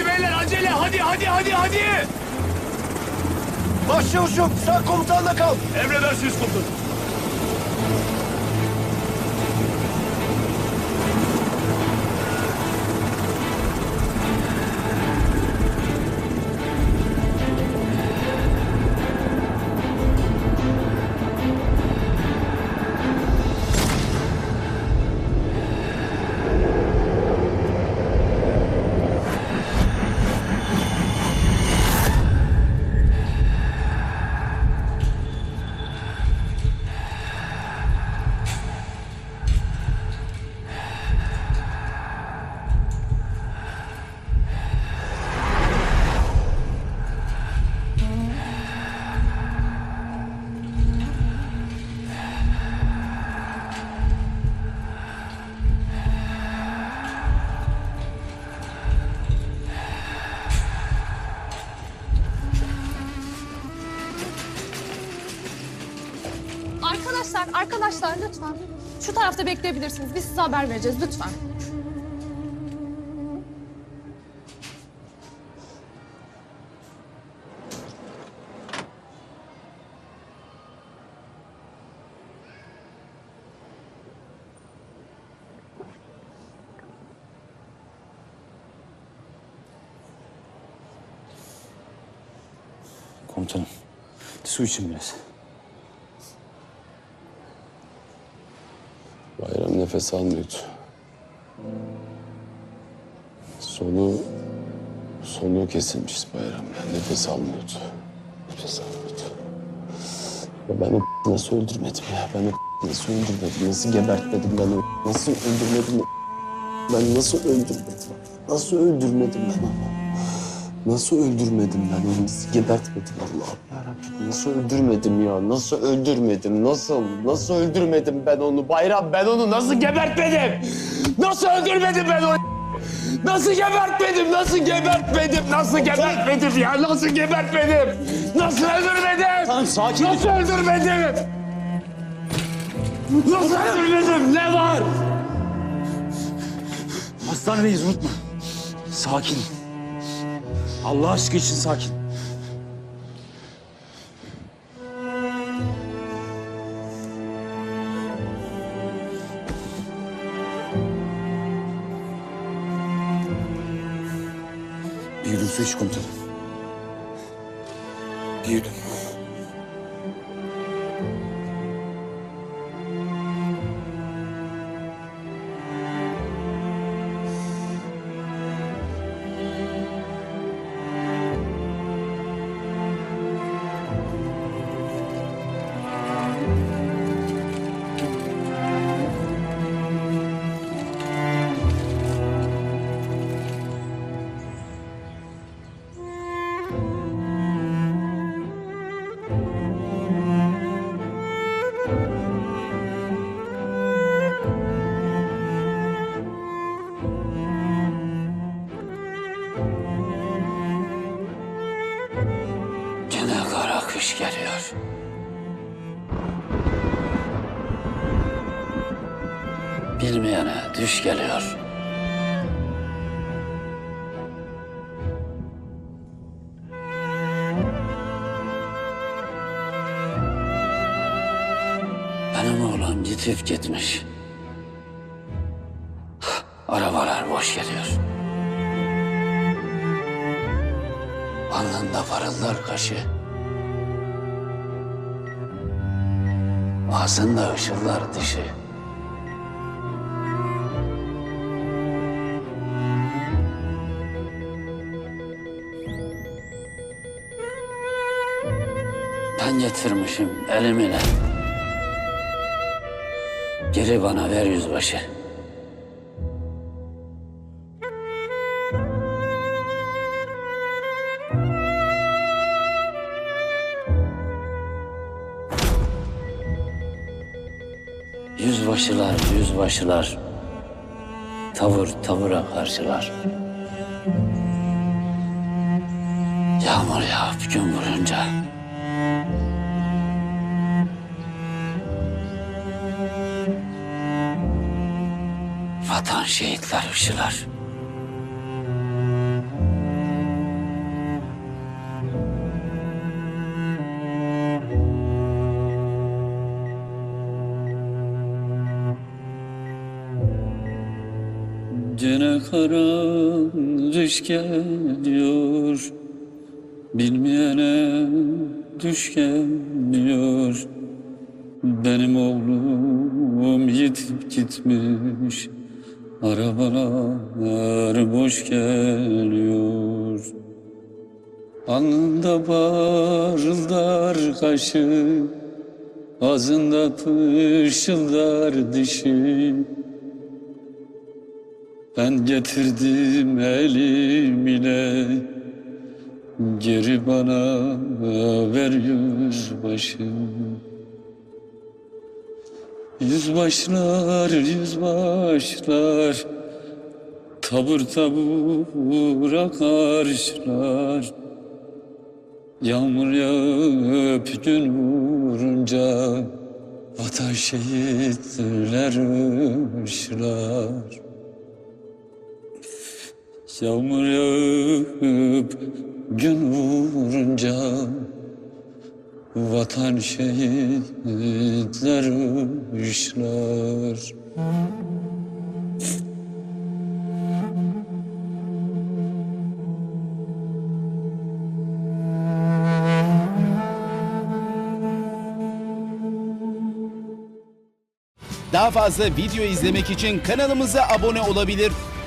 Hadi beyler acele hadi hadi hadi hadi. Başçavuşum sen komutanla kal. Emredersiniz komutanım. Arkadaşlar, lütfen. Şu tarafta bekleyebilirsiniz. Biz size haber vereceğiz lütfen. Komutanım, su için biraz. Bayram nefes almıyordu. Sonu... Sonu kesilmiş Bayram. Nefes almıyordu. Nefes almıyordu. Ya ben o nasıl öldürmedim ya? Ben o nasıl öldürmedim? Nasıl gebertmedim ben o Nasıl öldürmedim? Ben nasıl öldürmedim? Nasıl öldürmedim ben onu? Nasıl öldürmedim ben onu? Nasıl gebertmedim Allah'ım yarabbim? Nasıl öldürmedim ya? Nasıl öldürmedim? Nasıl? Nasıl öldürmedim ben onu? Bayram ben onu nasıl gebertmedim? Nasıl öldürmedim ben onu? Nasıl gebertmedim? Nasıl gebertmedim? Nasıl gebertmedim ya? Nasıl gebertmedim? Nasıl öldürmedim? Tamam, sakin ol. Nasıl öldürmedim? Nasıl öldürmedim? Ne var? Hastanedeyiz unutma. Sakin. Allah aşkı için sakin. Bir yudum su iç komutanım. Bir. Gene kara kış geliyor. Bilmeyene düş geliyor. Benim oğlan yitip gitmiş. Alnında parıldar kaşı. Ağzında ışıllar dişi. Ben getirmişim elimine. Geri bana ver yüzbaşı. Yüzbaşılar, yüzbaşılar. Tavır tavıra karşılar. Yağmur yağıp gün vurunca. Vatan şehitler ışılar. Gene kara düş geliyor. Bilmeyene düş geliyor. Benim oğlum yitip gitmiş. Arabalar boş geliyor. Alnında parıldar kaşı Ağzında pışıldar dişi Ben getirdim elim ile. Geri bana ver yüzbaşı Yüzbaşlar, yüzbaşlar Tabur tabura karşılar Yağmur yağıp gün vurunca Vatan şehitler ışlar Yağmur yağıp gün vurunca Vatan şehitler ışlar Daha fazla video izlemek için kanalımıza abone olabilir.